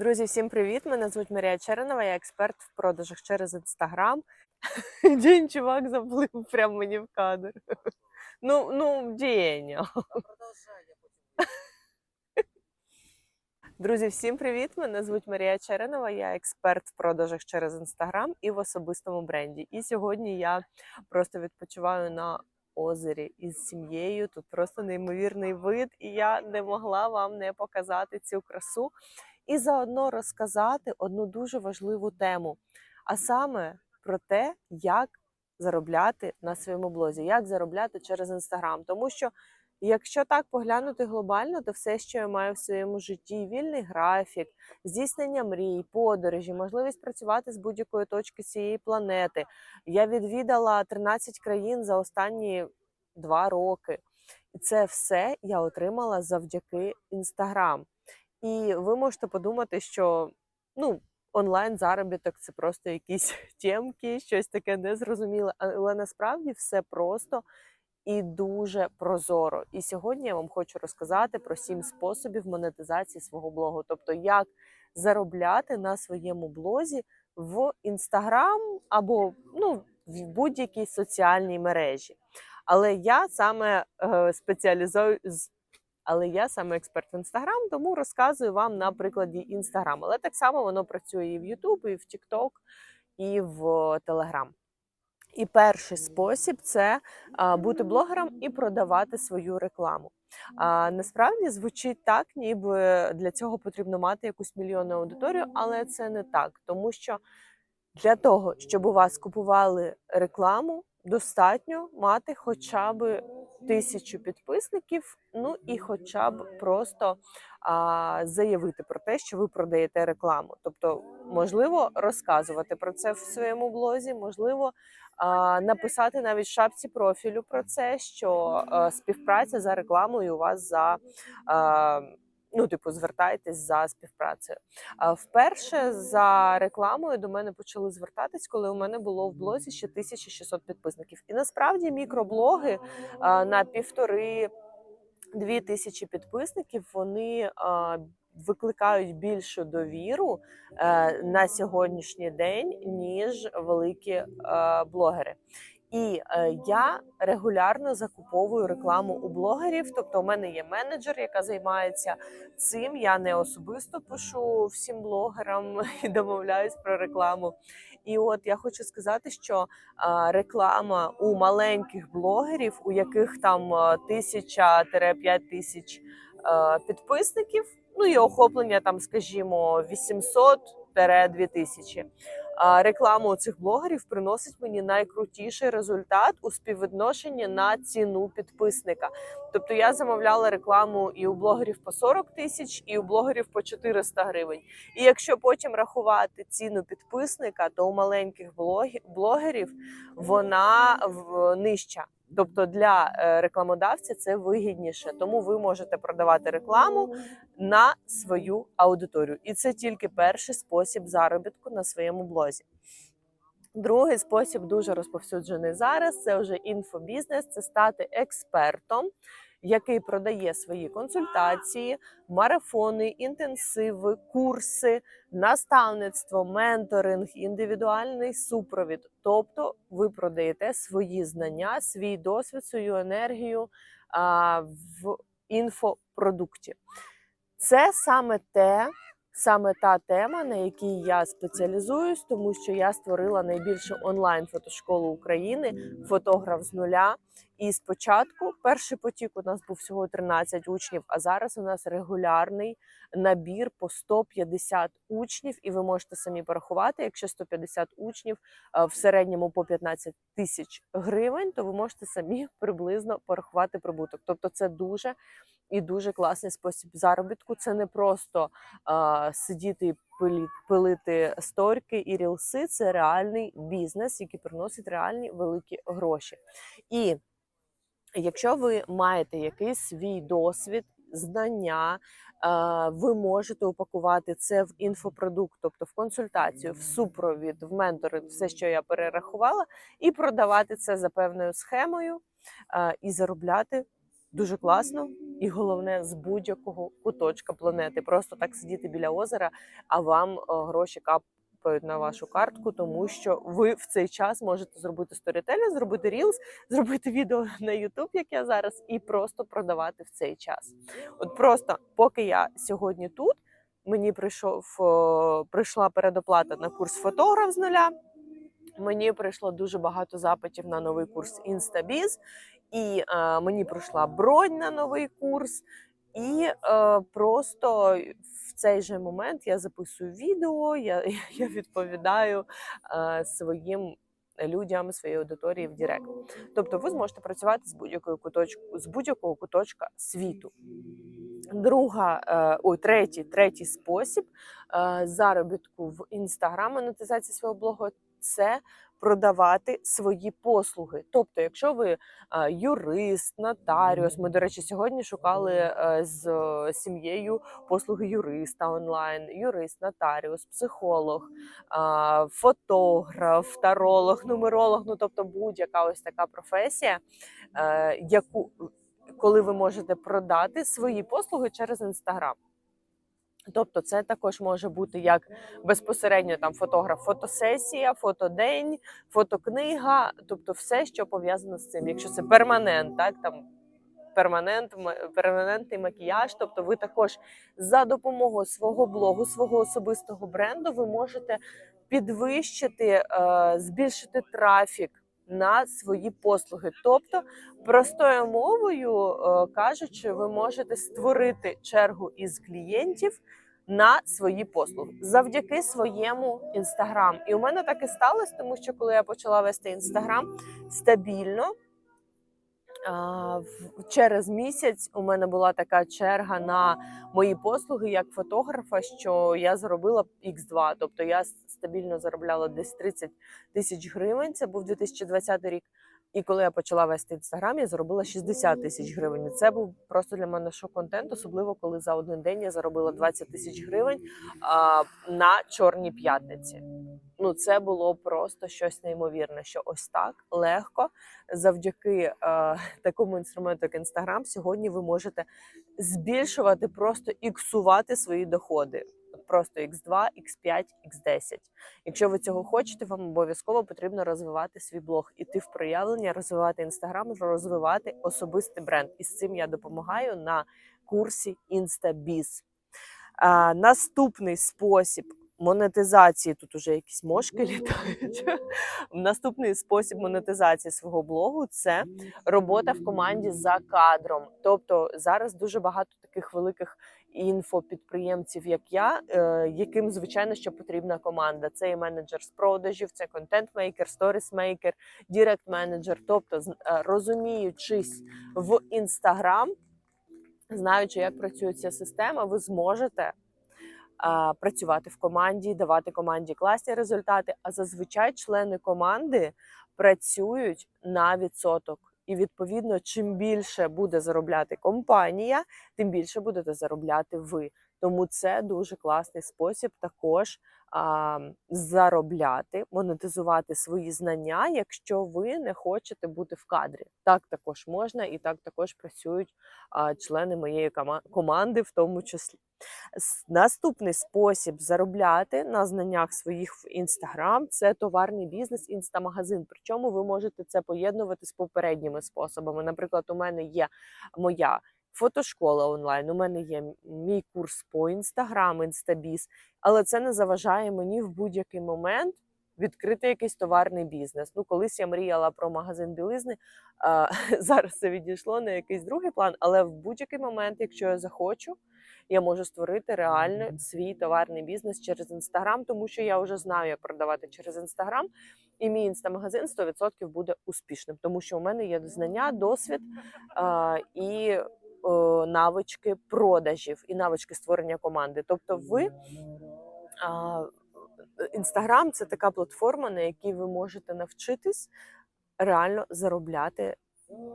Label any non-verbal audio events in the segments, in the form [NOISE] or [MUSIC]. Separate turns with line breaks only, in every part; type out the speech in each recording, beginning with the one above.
Друзі, всім привіт! Мене звуть Марія Черенова, я експерт в продажах через інстаграм. [LAUGHS] День чувак заплив прямо мені в кадр. [LAUGHS] Ну, ну, дієння. [LAUGHS] Друзі, всім привіт! Мене звуть Марія Черенова, я експерт в продажах через інстаграм і в особистому бренді. І сьогодні я просто відпочиваю на озері із сім'єю. Тут просто неймовірний вид, і я не могла вам не показати цю красу і заодно розказати одну дуже важливу тему, а саме про те, як заробляти на своєму блозі, як заробляти через інстаграм. Тому що, якщо так поглянути глобально, то все, що я маю в своєму житті, вільний графік, здійснення мрій, подорожі, можливість працювати з будь-якої точки цієї планети. Я відвідала 13 країн за останні два роки. І це все я отримала завдяки інстаграм. І ви можете подумати, що ну, онлайн заробіток це просто якісь [LAUGHS] тємки, щось таке незрозуміле. Але насправді все просто і дуже прозоро. І сьогодні я вам хочу розказати про сім способів монетизації свого блогу, тобто як заробляти на своєму блозі в інстаграм або ну, в будь-якій соціальній мережі. Але я саме е, спеціалізую але я саме експерт в інстаграм, тому розказую вам на прикладі інстаграм. Але так само воно працює і в Ютуб, і в Тікток, і в Телеграм. І перший спосіб це бути блогером і продавати свою рекламу. А, Насправді звучить так, ніби для цього потрібно мати якусь мільйонну аудиторію, але це не так, тому що для того, щоб у вас купували рекламу, достатньо мати хоча б тисячу підписників, ну і хоча б просто а, заявити про те, що ви продаєте рекламу. Тобто, можливо, розказувати про це в своєму блозі, можливо, а, написати навіть в шапці профілю про це, що а, співпраця за рекламою у вас за. А, Ну, типу, звертайтесь за співпрацею. Вперше за рекламою до мене почали звертатись, коли у мене було в блозі ще 1600 підписників. І насправді мікроблоги на півтори дві тисячі підписників вони викликають більшу довіру е, на сьогоднішній день ніж великі е, блогери. І е, я регулярно закуповую рекламу у блогерів. Тобто, у мене є менеджер, яка займається цим. Я не особисто пишу всім блогерам [LAUGHS] і домовляюсь про рекламу. І от я хочу сказати, що е, реклама у маленьких блогерів, у яких там е, тисяча-п'ять тисяч е, підписників, ну і охоплення там, скажімо, 800 2000 рекламу цих блогерів приносить мені найкрутіший результат у співвідношенні на ціну підписника. Тобто я замовляла рекламу і у блогерів по 40 тисяч, і у блогерів по 400 гривень. І якщо потім рахувати ціну підписника, то у маленьких блогерів вона нижча. Тобто для е, рекламодавця це вигідніше, тому ви можете продавати рекламу на свою аудиторію, і це тільки перший спосіб заробітку на своєму блозі. Другий спосіб дуже розповсюджений зараз. Це вже інфобізнес, це стати експертом який продає свої консультації, марафони, інтенсиви, курси, наставництво, менторинг, індивідуальний супровід. Тобто ви продаєте свої знання, свій досвід, свою енергію а, в інфопродукті. Це саме те, саме та тема, на якій я спеціалізуюсь, тому що я створила найбільшу онлайн фотошколу України, фотограф з нуля. І спочатку перший потік у нас був всього 13 учнів, а зараз у нас регулярний набір по 150 учнів, і ви можете самі порахувати, якщо 150 учнів в середньому по 15 тисяч гривень, то ви можете самі [LAUGHS] приблизно порахувати прибуток. Тобто, це дуже і дуже класний спосіб заробітку. Це не просто а, сидіти і пилити сторіки і рілси. Це реальний бізнес, який приносить реальні великі гроші. І якщо ви маєте якийсь свій досвід, знання, ви можете упакувати це в інфопродукт, тобто в консультацію, в супровід, в ментори, все, що я перерахувала, і продавати це за певною схемою і заробляти дуже класно. І головне з будь-якого куточка планети. Просто так сидіти біля озера, а вам гроші капають на вашу картку, тому що ви в цей час можете зробити сторітелі, зробити рілс, [LAUGHS] зробити відео на YouTube, як я зараз, і просто продавати в цей час. От просто поки я сьогодні тут, мені прийшов прийшла передоплата на курс фотограф з нуля. Мені прийшло дуже багато запитів на новий курс Інстабіз, і е, мені прийшла бронь на новий курс. І е, просто в цей же момент я записую відео, я, [LAUGHS] я відповідаю е, своїм людям, своїй аудиторії в Директ. Тобто ви зможете працювати з будь-якого куточку, з будь-якого куточка світу. Друга, е, ой, третій, третій спосіб е, заробітку в інстаграм монетизації свого блогу це продавати свої послуги. Тобто, якщо ви юрист, нотаріус, ми, до речі, сьогодні шукали е, з е, сім'єю послуги юриста онлайн, юрист, нотаріус, психолог, фотограф, таролог, нумеролог, ну тобто будь-яка ось така професія, е, яку коли ви можете продати свої послуги через інстаграм. Тобто, це також може бути як безпосередньо там фотограф, фотосесія, фотодень, фотокнига, тобто все, що пов'язано з цим. Якщо це перманент, так там перманент, перманентний макіяж. Тобто, ви також за допомогою свого блогу, свого особистого бренду, ви можете підвищити, е, збільшити трафік на свої послуги. Тобто, простою мовою е, кажучи, ви можете створити чергу із клієнтів на свої послуги завдяки своєму інстаграм. І у мене так і сталося, тому що коли я почала вести інстаграм стабільно. Через місяць у мене була така черга на мої послуги як фотографа, що я заробила x2. Тобто я стабільно заробляла десь 30 тисяч гривень. Це був 2020 рік. І коли я почала вести інстаграм, я заробила 60 тисяч гривень. Це був просто для мене шок-контент, особливо коли за один день я заробила 20 тисяч гривень а, на чорній п'ятниці. Ну, це було просто щось неймовірне, що ось так легко, завдяки е, такому інструменту, як інстаграм, сьогодні ви можете збільшувати, просто іксувати свої доходи. Просто x2, x5, x10. Якщо ви цього хочете, вам обов'язково потрібно розвивати свій блог, іти в проявлення, розвивати інстаграм, розвивати особистий бренд. І з цим я допомагаю на курсі. А, наступний спосіб монетизації тут уже якісь мошки літають. [LAUGHS] Наступний спосіб монетизації свого блогу це робота в команді за кадром. Тобто зараз дуже багато таких великих інфопідприємців, як я, е, яким звичайно що потрібна команда. Це і менеджер з продажів, це контент-мейкер, сторіс-мейкер, дірект-менеджер. Тобто, е, розуміючись в інстаграм, знаючи, як працює ця система, ви зможете працювати в команді, давати команді класні результати. А зазвичай члени команди працюють на відсоток. І відповідно, чим більше буде заробляти компанія, тим більше будете заробляти ви. Тому це дуже класний спосіб також а, заробляти, монетизувати свої знання, якщо ви не хочете бути в кадрі. Так також можна, і так також працюють а, члени моєї команди, в тому числі. Наступний спосіб заробляти на знаннях своїх в інстаграм це товарний бізнес, інстамагазин. Причому ви можете це поєднувати з попередніми способами. Наприклад, у мене є моя фотошкола онлайн, у мене є мій курс по інстаграм, інстабіз, але це не заважає мені в будь-який момент. Відкрити якийсь товарний бізнес. Ну, колись я мріяла про магазин білизни. А, [LAUGHS] зараз це відійшло на якийсь другий план, але в будь-який момент, якщо я захочу, я можу створити реально свій товарний бізнес через інстаграм, тому що я вже знаю, як продавати через інстаграм, і мій інстамагазин 100% буде успішним, тому що у мене є знання, досвід а, і навички продажів, і навички створення команди. Тобто, ви інстаграм це така платформа, на якій ви можете навчитись реально заробляти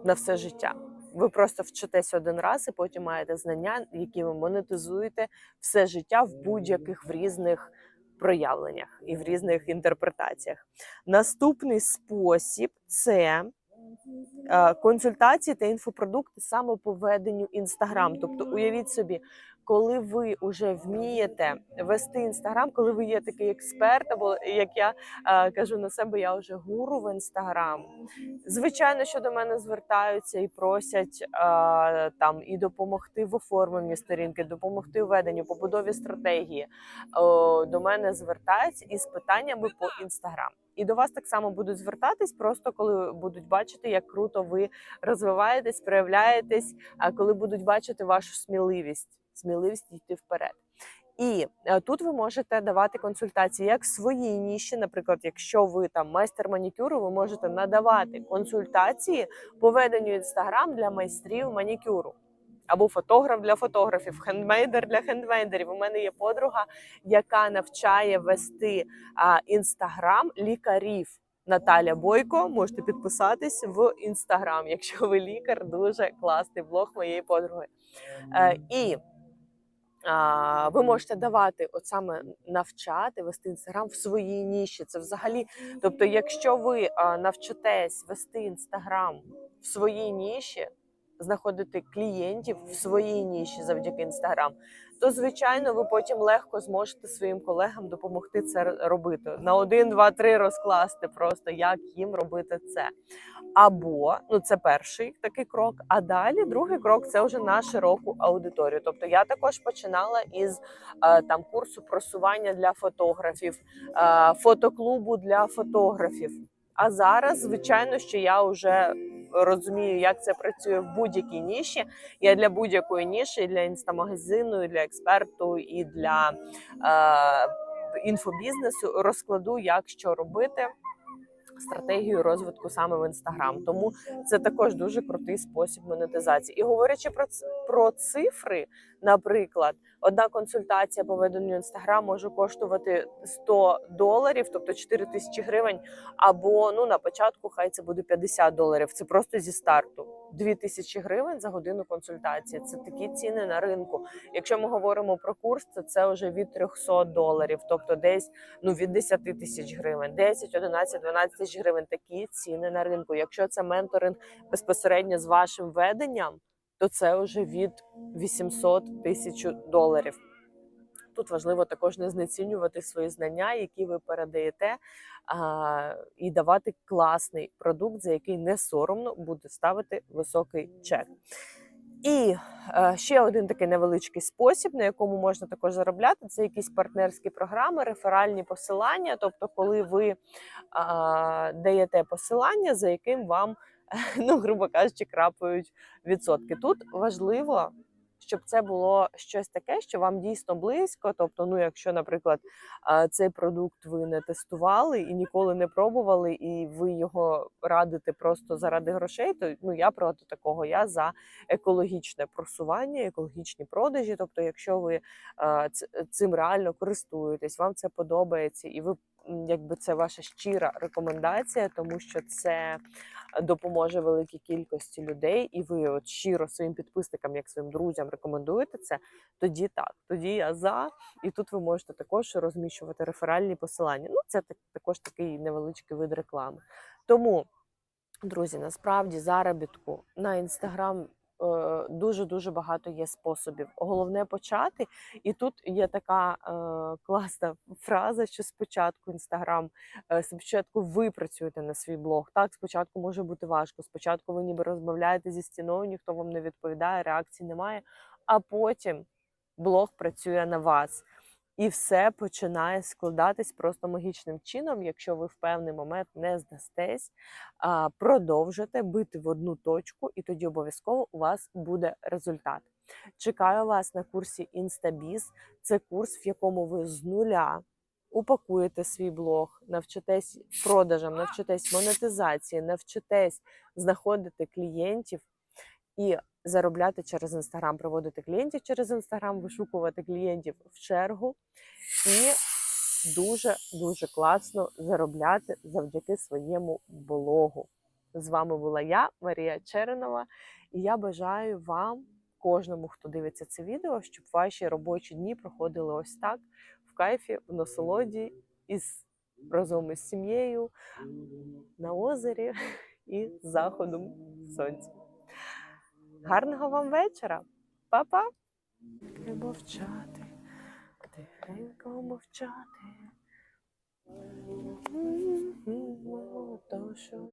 на все життя. Ви просто вчитесь один раз і потім маєте знання, які ви монетизуєте все життя в будь-яких в різних проявленнях і в різних інтерпретаціях. Наступний спосіб це е, консультації та інфопродукти саме по веденню інстаграм. Тобто, уявіть собі, коли ви вже вмієте вести інстаграм, коли ви є такий експерт, або як я е, кажу на себе, я вже гуру в інстаграм. Звичайно, що до мене звертаються і просять е, там і допомогти в оформленні сторінки, допомогти у веденню, побудові стратегії. До мене звертаються із питаннями по інстаграм. І до вас так само будуть звертатись, просто коли будуть бачити, як круто ви розвиваєтесь, проявляєтесь, а коли будуть бачити вашу сміливість, сміливість йти вперед. І е, тут ви можете давати консультації як в своїй ніші, наприклад, якщо ви там майстер манікюру, ви можете надавати консультації по веденню інстаграм для майстрів манікюру. Або фотограф для фотографів, хендмейдер для хендмейдерів. У мене є подруга, яка навчає вести інстаграм лікарів. Наталя Бойко, можете підписатись в інстаграм, якщо ви лікар, дуже класний блог моєї подруги. Е, і ви можете давати, от саме навчати вести інстаграм в своїй ніші. Це взагалі, тобто, якщо ви навчитесь вести інстаграм в своїй ніші, знаходити клієнтів в своїй ніші завдяки інстаграм, то звичайно ви потім легко зможете своїм колегам допомогти це робити на один, два, три розкласти просто як їм робити це. Або ну це перший такий крок. А далі другий крок це вже на широку аудиторію. Тобто я також починала із е, там курсу просування для фотографів, е, фотоклубу для фотографів. А зараз, звичайно, що я вже розумію, як це працює в будь-якій ніші. Я для будь-якої ніші, для інстамагазину, для експерту, і для е, інфобізнесу розкладу, як що робити. Стратегію розвитку саме в інстаграм, тому це також дуже крутий спосіб монетизації. І говорячи про про цифри, наприклад, одна консультація по веденню інстаграм може коштувати 100 доларів, тобто 4 тисячі гривень. Або ну на початку хай це буде 50 доларів. Це просто зі старту. 2 тисячі гривень за годину консультації. Це такі ціни на ринку. Якщо ми говоримо про курс, то це вже від 300 доларів, тобто десь ну від 10 тисяч гривень, 10, 11, 12 тисяч гривень. Такі ціни на ринку. Якщо це менторинг безпосередньо з вашим веденням то це вже від 800 тисяч доларів. Тут важливо також не знецінювати свої знання, які ви передаєте, а, і давати класний продукт, за який не соромно буде ставити високий чек. І е, ще один такий невеличкий спосіб, на якому можна також заробляти, це якісь партнерські програми, реферальні посилання. Тобто, коли ви е, даєте посилання, за яким вам [LAUGHS] ну, грубо кажучи, крапають відсотки. Тут важливо, щоб це було щось таке, що вам дійсно близько. Тобто, ну, якщо, наприклад, цей продукт ви не тестували і ніколи не пробували, і ви його радите просто заради грошей, то ну я проти такого. Я за екологічне просування, екологічні продажі. Тобто, якщо ви цим реально користуєтесь, вам це подобається, і ви якби це ваша щира рекомендація, тому що це допоможе великій кількості людей, і ви от щиро своїм підписникам, як своїм друзям, рекомендуєте це, тоді так, тоді я за. І тут ви можете також розміщувати реферальні посилання. Ну, це також такий невеличкий вид реклами. Тому, друзі, насправді заробітку на інстаграм дуже дуже багато є способів. Головне почати. І тут є така е, класна фраза, що спочатку інстаграм, е, спочатку ви працюєте на свій блог. Так, спочатку може бути важко. Спочатку ви ніби розмовляєте зі стіною, ніхто вам не відповідає, реакції немає. А потім блог працює на вас. І все починає складатись просто магічним чином, якщо ви в певний момент не здастесь, продовжите бити в одну точку, і тоді обов'язково у вас буде результат. Чекаю вас на курсі Instabiz. Це курс, в якому ви з нуля упакуєте свій блог, навчитесь продажам, навчитесь монетизації, навчитесь знаходити клієнтів і заробляти через інстаграм, проводити клієнтів через інстаграм, вишукувати клієнтів в чергу і дуже дуже класно заробляти завдяки своєму блогу. З вами була я, Марія Черенова, і я бажаю вам, кожному, хто дивиться це відео, щоб ваші робочі дні проходили ось так в кайфі, в насолоді із разом із сім'єю на озері [LAUGHS] і заходом сонця. Гарного вам вечора! Па-па! Мовчати, тихенько мовчати. М, м, м, То, що